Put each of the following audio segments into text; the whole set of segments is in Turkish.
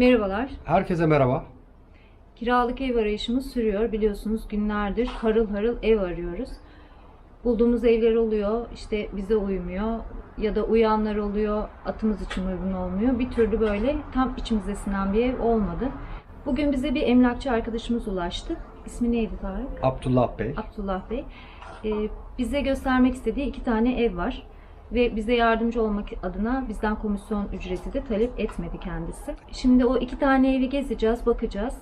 Merhabalar. Herkese merhaba. Kiralık ev arayışımız sürüyor. Biliyorsunuz günlerdir harıl harıl ev arıyoruz. Bulduğumuz evler oluyor, işte bize uymuyor ya da uyanlar oluyor, atımız için uygun olmuyor. Bir türlü böyle tam içimize sinen bir ev olmadı. Bugün bize bir emlakçı arkadaşımız ulaştı. İsmi neydi Tarık? Abdullah Bey. Abdullah Bey. Ee, bize göstermek istediği iki tane ev var. Ve bize yardımcı olmak adına bizden komisyon ücreti de talep etmedi kendisi. Şimdi o iki tane evi gezeceğiz, bakacağız.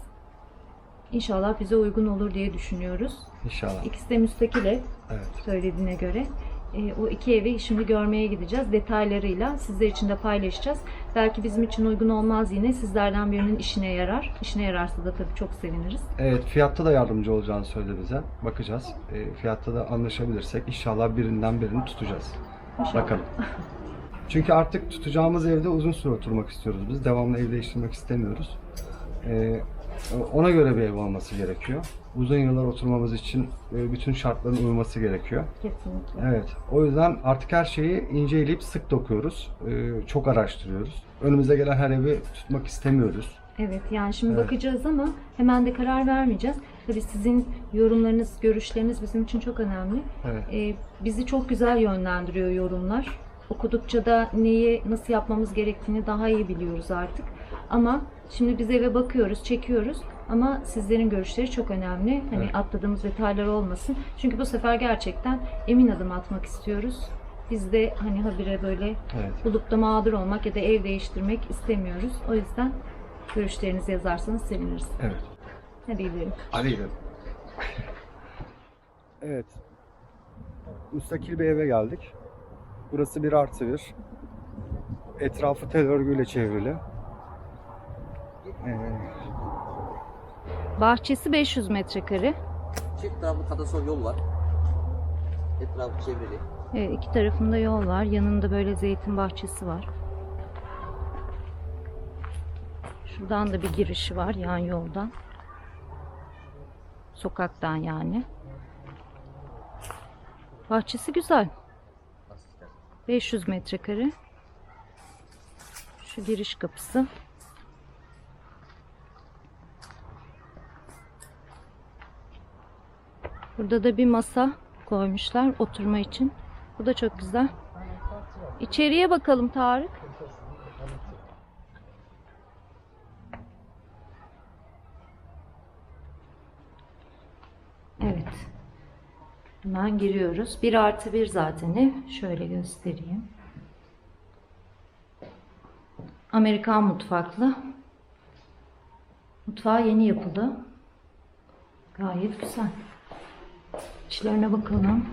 İnşallah bize uygun olur diye düşünüyoruz. İnşallah. İkisi de müstakil ev Evet. söylediğine göre. Ee, o iki evi şimdi görmeye gideceğiz. Detaylarıyla sizler için de paylaşacağız. Belki bizim için uygun olmaz yine. Sizlerden birinin işine yarar. İşine yararsa da tabii çok seviniriz. Evet, fiyatta da yardımcı olacağını söyledi bize. Bakacağız. E, fiyatta da anlaşabilirsek inşallah birinden birini tutacağız. İnşallah. Bakalım. Çünkü artık tutacağımız evde uzun süre oturmak istiyoruz biz. Devamlı ev değiştirmek istemiyoruz. E, ona göre bir ev olması gerekiyor. Uzun yıllar oturmamız için e, bütün şartların uyması gerekiyor. Kesinlikle. Evet. O yüzden artık her şeyi inceleyip sık dokuyoruz. Ee, çok araştırıyoruz. Önümüze gelen her evi tutmak istemiyoruz. Evet yani şimdi Evet. bakacağız ama hemen de karar vermeyeceğiz. Tabii sizin yorumlarınız, görüşleriniz bizim için çok önemli. Evet. Ee, bizi çok güzel yönlendiriyor yorumlar. Okudukça da neyi nasıl yapmamız gerektiğini daha iyi biliyoruz artık. Ama şimdi biz eve bakıyoruz, çekiyoruz ama sizlerin görüşleri çok önemli. Hani Evet. atladığımız detaylar olmasın. Çünkü bu sefer gerçekten emin adım atmak istiyoruz. Biz de hani habire böyle Evet. bulup da mağdur olmak ya da ev değiştirmek istemiyoruz. O yüzden görüşlerinizi yazarsanız seviniriz. Evet. Hadi gidelim. Hadi gidelim. evet. Müstakil bir eve geldik. Burası bir artı bir. Etrafı tel örgüyle çevrili. Ee, Bahçesi 500 metrekare. Çift taraflı kadasol yol var. Etrafı çevrili. Evet, iki tarafında yol var. Yanında böyle zeytin bahçesi var. Şuradan da bir girişi var yan yoldan. Sokaktan yani. Bahçesi güzel. 500 metrekare. Şu giriş kapısı. Burada da bir masa koymuşlar oturma için. Bu da çok güzel. İçeriye bakalım Tarık. Evet. Hemen giriyoruz. 1 artı 1 zaten. Şöyle göstereyim. Amerikan mutfaklı. Mutfağı yeni yapıldı. Gayet güzel. İçlerine bakalım.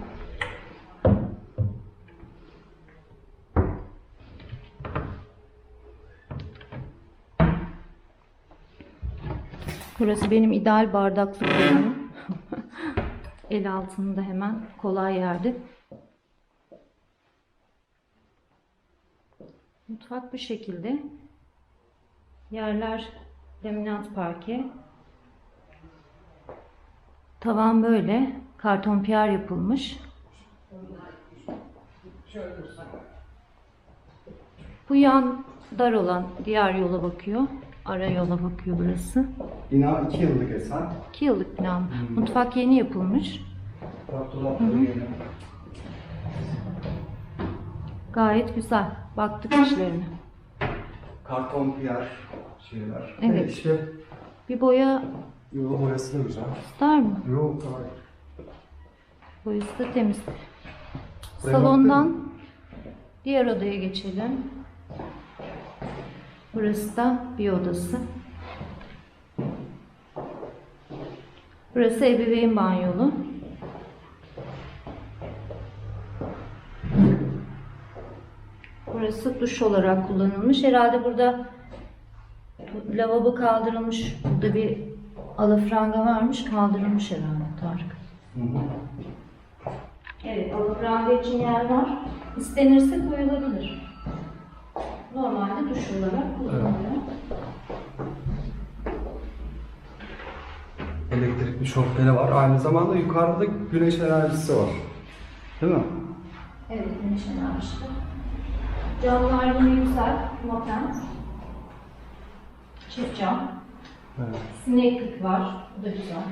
Burası benim ideal bardaklık. El altında hemen kolay yerde. Mutfak bu şekilde. Yerler laminat parke. Tavan böyle. Karton piyer yapılmış. Bu yan dar olan diğer yola bakıyor. Ara yola bakıyor burası. bina 2 yıllık eser. 2 yıllık bina. Mutfak yeni yapılmış. Bey yeni. Gayet güzel. Baktık içlerine. Karton piyer şeyler. Evet. işte Bir boya Yo, boyası da güzel. ister mi? Yok hayır. Boyası da temiz. Salondan diğer odaya geçelim. Burası da bir odası. Burası ebeveyn banyolu. Burası duş olarak kullanılmış. Herhalde burada lavabo kaldırılmış. Burada bir alafranga varmış. Kaldırılmış herhalde Tarık. Evet, alafranga için yer var. İstenirse koyulabilir. Normalde duş olarak kullanılıyor. Elektrikli şofbeli var. Aynı zamanda yukarıda güneş enerjisi var. Değil mi? Evet, güneş enerjisi. Camlar yine güzel, modern. Çift cam. Evet. Sineklik var. Bu da güzel.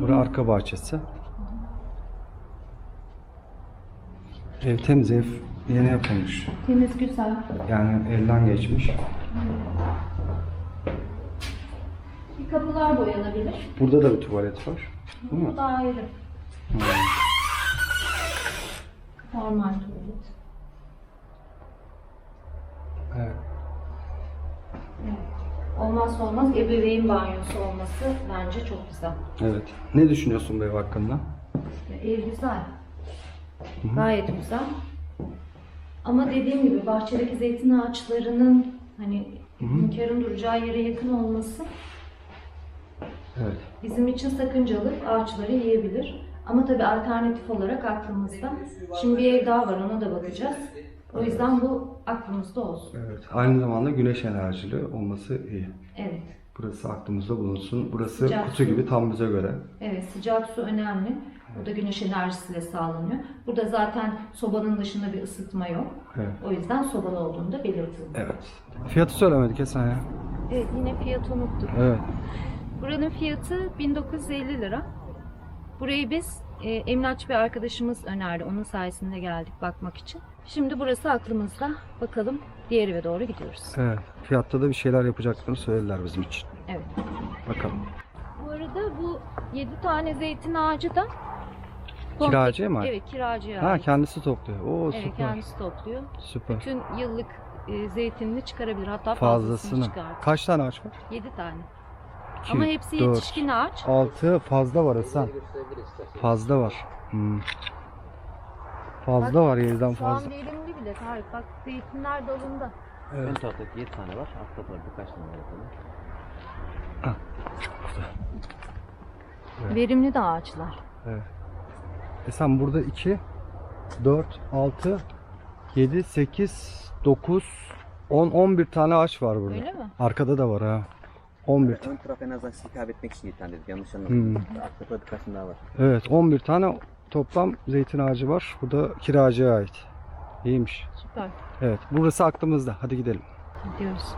Burası arka bahçesi. Ev temiz ev yeni yapılmış. Temiz güzel. Yani elden geçmiş. Bir kapılar boyanabilir. Burada da bir tuvalet var. Değil mi? Bu da ayrı. Normal tuvalet. Evet. Olmazsa olmaz ebeveyn banyosu olması bence çok güzel. Evet. Ne düşünüyorsun bu ev hakkında? Ev güzel. Gayet güzel. Ama dediğim gibi bahçedeki zeytin ağaçlarının hani hünkârın duracağı yere yakın olması Evet. bizim için sakıncalı. Ağaçları yiyebilir. Ama tabii alternatif olarak aklımızda. Şimdi bir ev daha var ona da bakacağız. O yüzden bu aklımızda olsun. Evet. Aynı zamanda güneş enerjili olması iyi. Evet. Burası aklımızda bulunsun. Burası Sıcak kutu su. gibi tam bize göre. Evet sıcak su önemli. O da güneş enerjisiyle sağlanıyor. Burada zaten sobanın dışında bir ısıtma yok. Evet. O yüzden sobalı olduğunu da belirtildi. Evet. Fiyatı söylemedik ya sen ya. Evet yine fiyatı unuttuk. Evet. Buranın fiyatı 1950 lira. Burayı biz e, emlakçı bir arkadaşımız önerdi. Onun sayesinde geldik bakmak için. Şimdi burası aklımızda. Bakalım diğer eve doğru gidiyoruz. Evet. Fiyatta da bir şeyler yapacaklarını söylediler bizim için. Evet. Bakalım. Bu arada bu 7 tane zeytin ağacı da komple- Kiracıya mı? Evet kiracıya Ha ait. kendisi topluyor. Oo Evet süper. kendisi topluyor. Süper. Bütün yıllık e, zeytinini çıkarabilir. Hatta fazlasını, Fazlasını. çıkartır. Kaç tane ağaç var? 7 tane. 2, Ama hepsi yetişkin ağaç. 6 fazla var Hasan. Fazla var. Hmm. Fazla var 7'den Şu an fazla. verimli bile. Hayır bak zeytinler dalında. Ön taraftaki 7 tane var. Alt tarafta birkaç tane var. efendim. Verimli de ağaçlar. E sen burada 2, 4, 6, 7, 8, 9, 10, 11 tane ağaç var burada. Öyle mi? Arkada da var ha. 11 tane. Ön taraf en azından istihkam etmek için 7 tane dedik. Yanlış anlamadım. Hmm. Tarafta birkaç tane daha var. Evet 11 tane toplam zeytin ağacı var. Bu da kiracıya ait. İyiymiş. Süper. Evet burası aklımızda. Hadi gidelim. Gidiyoruz.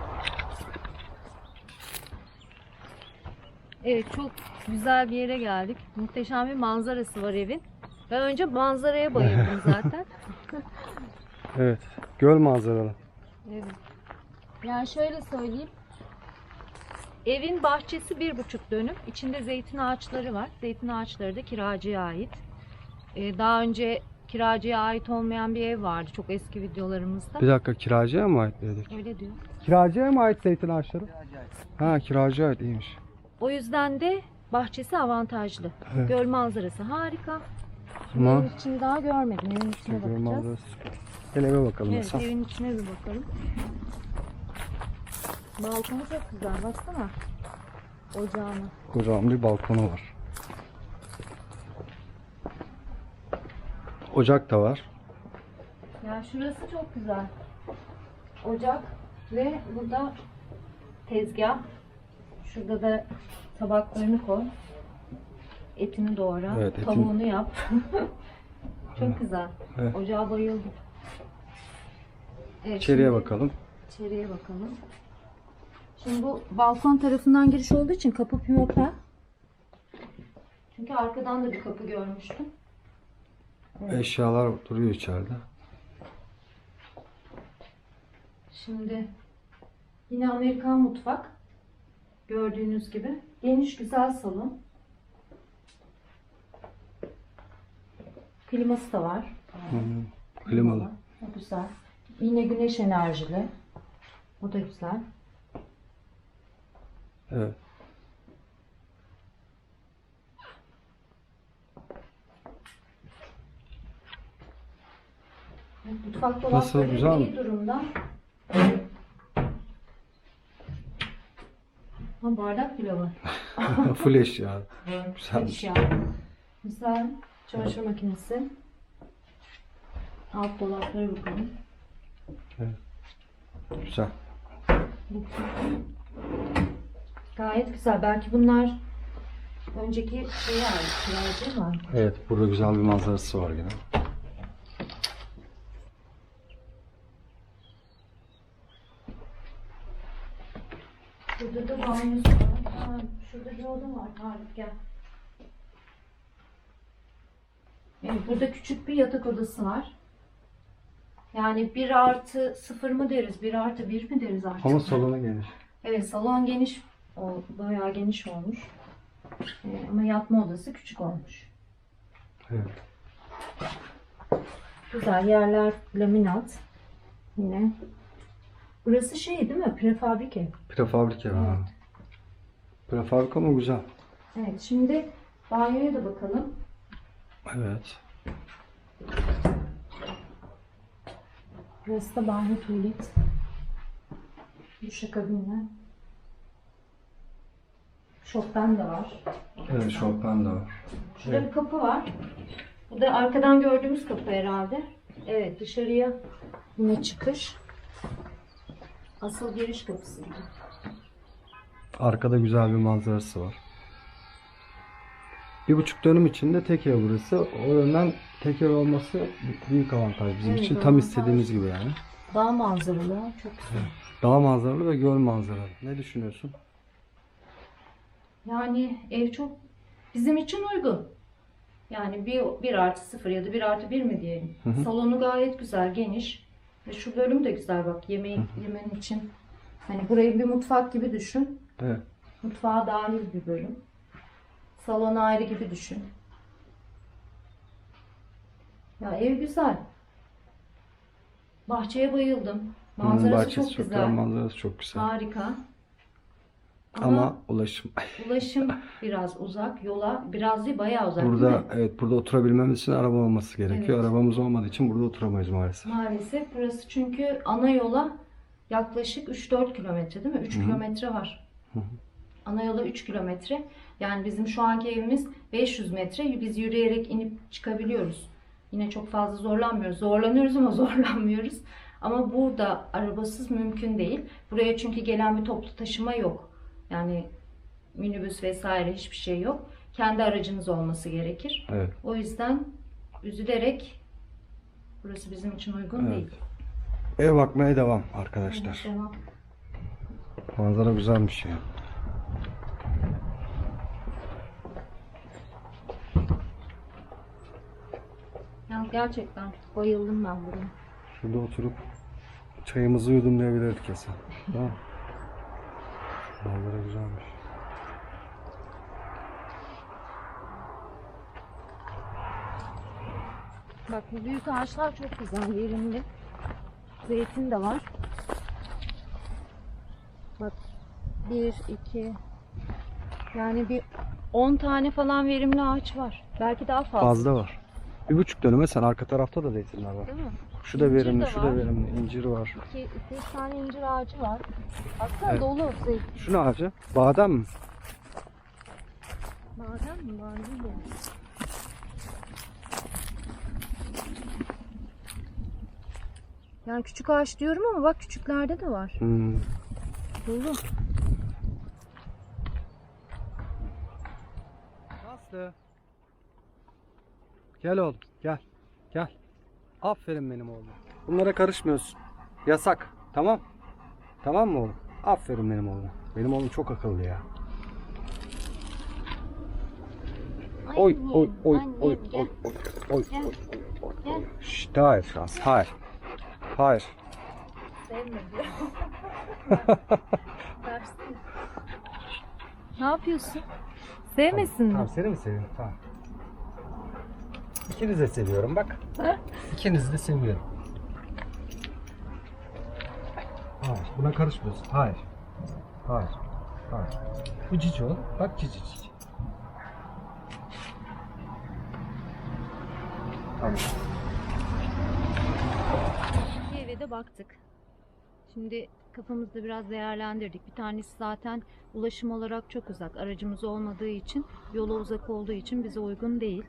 Evet çok güzel bir yere geldik. Muhteşem bir manzarası var evin. Ben önce manzaraya bayıldım zaten. Evet. Göl manzaralı. Evet. Yani şöyle söyleyeyim. Evin bahçesi bir buçuk dönüm. İçinde zeytin ağaçları var. Zeytin ağaçları da kiracıya ait. Ee, daha önce kiracıya ait olmayan bir ev vardı. Çok eski videolarımızda. Bir dakika kiracıya mı ait dedik? Öyle diyor. Kiracıya mı ait zeytin ağaçları? Ha kiracıya ait iyiymiş. O yüzden de bahçesi avantajlı. Evet. Göl manzarası harika. Ama evin içini daha görmedim. Evin içine bakacağız. Gel eve bakalım Evet, Hasan. evin içine bir bakalım. Balkonu çok güzel. Baksana. Ocağına. Kocaman bir balkonu var. Ocak da var. Ya şurası çok güzel. Ocak ve burada tezgah. Şurada da tabaklarını koy. Etini doğra. Evet, etin- Tavuğunu yap. çok güzel. Evet. Ocağa bayıldım. Evet, İçeriye şimdi bakalım. İçeriye bakalım. Şimdi bu balkon tarafından giriş olduğu için kapı pimapen. Çünkü arkadan da bir kapı görmüştüm. Eşyalar duruyor içeride. Şimdi yine Amerikan mutfak. Gördüğünüz gibi. Geniş güzel salon. Kliması da var. Hı. Klimalı. O güzel. Yine güneş enerjili. O da güzel. Evet. Mutfak Nasıl, dolapları güzel mi? iyi durumda. Ha, bardak bile var. Full eşya. Güzelmiş. Eşya. Güzel. Çamaşır makinesi. Alt dolapları bakalım. Evet. Güzel. Gayet güzel. Belki bunlar önceki şeye ait. Değil mi? Evet. Burada güzel bir manzarası var yine. Şurada da banyosu var. Ha, şurada bir oda var. Harika. Evet, burada küçük bir yatak odası var. Yani 1 artı 0 mı deriz, 1 artı 1 mi deriz artık? Ama salona geniş. Evet, salon geniş, o, bayağı geniş olmuş. Ee, ama yatma odası küçük olmuş. Evet. Güzel yerler laminat. Yine. Burası şey değil mi? Prefabrik ev. Prefabrik ev. ha. Prefabrik ama güzel. Evet, şimdi banyoya da bakalım. Evet. Burası da banyo tuvalet. Duşakabinler. Şofben de var. Evet şofben de var. Şurada bir kapı var. Bu da arkadan gördüğümüz kapı herhalde. Evet dışarıya yine çıkış. Asıl giriş kapısıydı. Arkada güzel bir manzarası var. Bir buçuk dönüm içinde tek ev burası. O yönden tek ev olması büyük avantaj bizim Evet, için. Tam avantaj. istediğimiz gibi yani. Dağ manzaralı. Çok güzel. Dağ manzaralı ve göl manzaralı. Ne düşünüyorsun? Yani ev çok bizim için uygun. Yani bir, bir artı sıfır ya da bir artı bir mi diyelim. Salonu gayet güzel, geniş. Ve şu bölüm de güzel bak yemeği yemen için. Hani burayı bir mutfak gibi düşün. Evet. Mutfağa dahil bir bölüm. Salon ayrı gibi düşün. Ya ev güzel. Bahçeye bayıldım. Manzarası Hmm, bahçesi çok çok güzel. manzarası çok güzel. Harika. Ama, Ama ulaşım. ulaşım biraz uzak. Yola biraz değil bayağı uzak Burada evet burada oturabilmemiz için araba olması gerekiyor. Evet. Arabamız olmadığı için burada oturamayız maalesef. Maalesef burası çünkü ana yola yaklaşık 3-4 kilometre değil mi? 3 kilometre var. Ana yola 3 kilometre. Yani bizim şu anki evimiz 500 metre. Biz yürüyerek inip çıkabiliyoruz. Yine çok fazla zorlanmıyoruz. Zorlanıyoruz ama zorlanmıyoruz. Ama burada arabasız mümkün değil. Buraya çünkü gelen bir toplu taşıma yok. Yani minibüs vesaire hiçbir şey yok. Kendi aracınız olması gerekir. Evet. O yüzden üzülerek burası bizim için uygun Evet. değil. Ev bakmaya devam arkadaşlar. Devam. Manzara güzelmiş ya. Yani gerçekten bayıldım ben buraya. Şurada oturup çayımızı yudumlayabilirdik kesin. Değil? Manzara güzelmiş. Bak bu büyük ağaçlar çok güzel verimli. Zeytin de var. Bak bir, iki, yani bir 10 tane falan verimli ağaç var. Belki daha fazla. Fazla var. Bir buçuk dönüme sen arka tarafta da zeytinler var. Değil mi? Şu da İncir verimli, de şu var. da verimli. İncir var. İki, iki tane incir ağacı var. Aslında Evet. dolu zeytin. Şu ne ağacı? Badem mi? Badem mi? Badem mi? Yani küçük ağaç diyorum ama bak küçüklerde de var. Hmm. Dolu. Aslı. Gel oğlum, gel. Gel. Aferin benim oğlum. Bunlara karışmıyorsun. Yasak. Tamam? Tamam mı oğlum? Aferin benim oğlum. Benim oğlum çok akıllı ya. Oy oy oy oy oy oy oy oy oy oy. Şşt, hayır şans. Hayır. Hayır. Ne yapıyorsun? Sevmesin mi? Tamam seni mi seviyorum? Tamam. İkinizi de seviyorum bak. İkinizi de seviyorum. Hayır buna karışmıyorsun. Hayır. Hayır. Hayır. Bu cici oğlum. Bak cici cici. Tamam. İki eve de baktık. Şimdi kafamızda biraz değerlendirdik. Bir tanesi zaten ulaşım olarak çok uzak. Aracımız olmadığı için, yola uzak olduğu için bize uygun değil.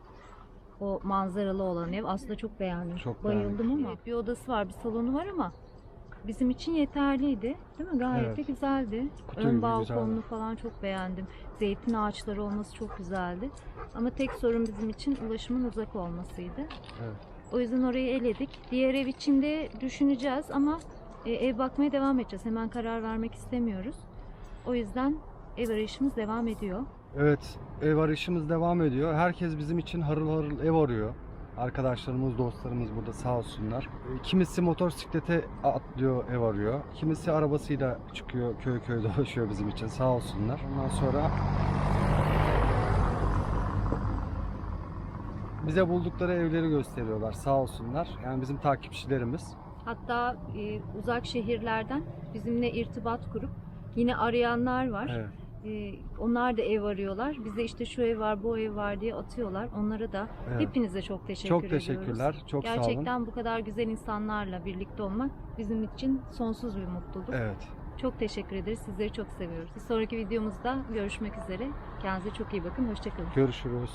O manzaralı olan ev. Aslında çok beğendim. Çok Bayıldım ama. bir odası var, bir salonu var ama bizim için yeterliydi. Değil mi? Gayet de Evet. güzeldi. Kutu Ön gibi balkonunu güzeldi. falan çok beğendim. Zeytin ağaçları olması çok güzeldi. Ama tek sorun bizim için ulaşımın uzak olmasıydı. Evet. O yüzden orayı eledik. Diğer ev içinde düşüneceğiz ama e, ev bakmaya devam edeceğiz. Hemen karar vermek istemiyoruz. O yüzden ev arayışımız devam ediyor. Evet, ev arayışımız devam ediyor. Herkes bizim için harıl harıl ev arıyor. Arkadaşlarımız, dostlarımız burada sağ olsunlar. E, Kimisi motosiklete atlıyor, ev arıyor. Kimisi arabasıyla çıkıyor, köy köy dolaşıyor bizim için sağ olsunlar. Ondan sonra bize buldukları evleri gösteriyorlar sağ olsunlar. Yani bizim takipçilerimiz. Hatta e, uzak şehirlerden bizimle irtibat kurup yine arayanlar var. Evet. E, onlar da ev arıyorlar. Bize işte şu ev var, bu ev var diye atıyorlar. Onlara da Evet. hepinize çok teşekkür Çok ediyoruz. teşekkürler. Çok sağ olun. Gerçekten bu kadar güzel insanlarla birlikte olmak bizim için sonsuz bir mutluluk. Evet. Çok teşekkür ederiz. Sizleri çok seviyoruz. Bir sonraki videomuzda görüşmek üzere. Kendinize çok iyi bakın. Hoşçakalın. Görüşürüz.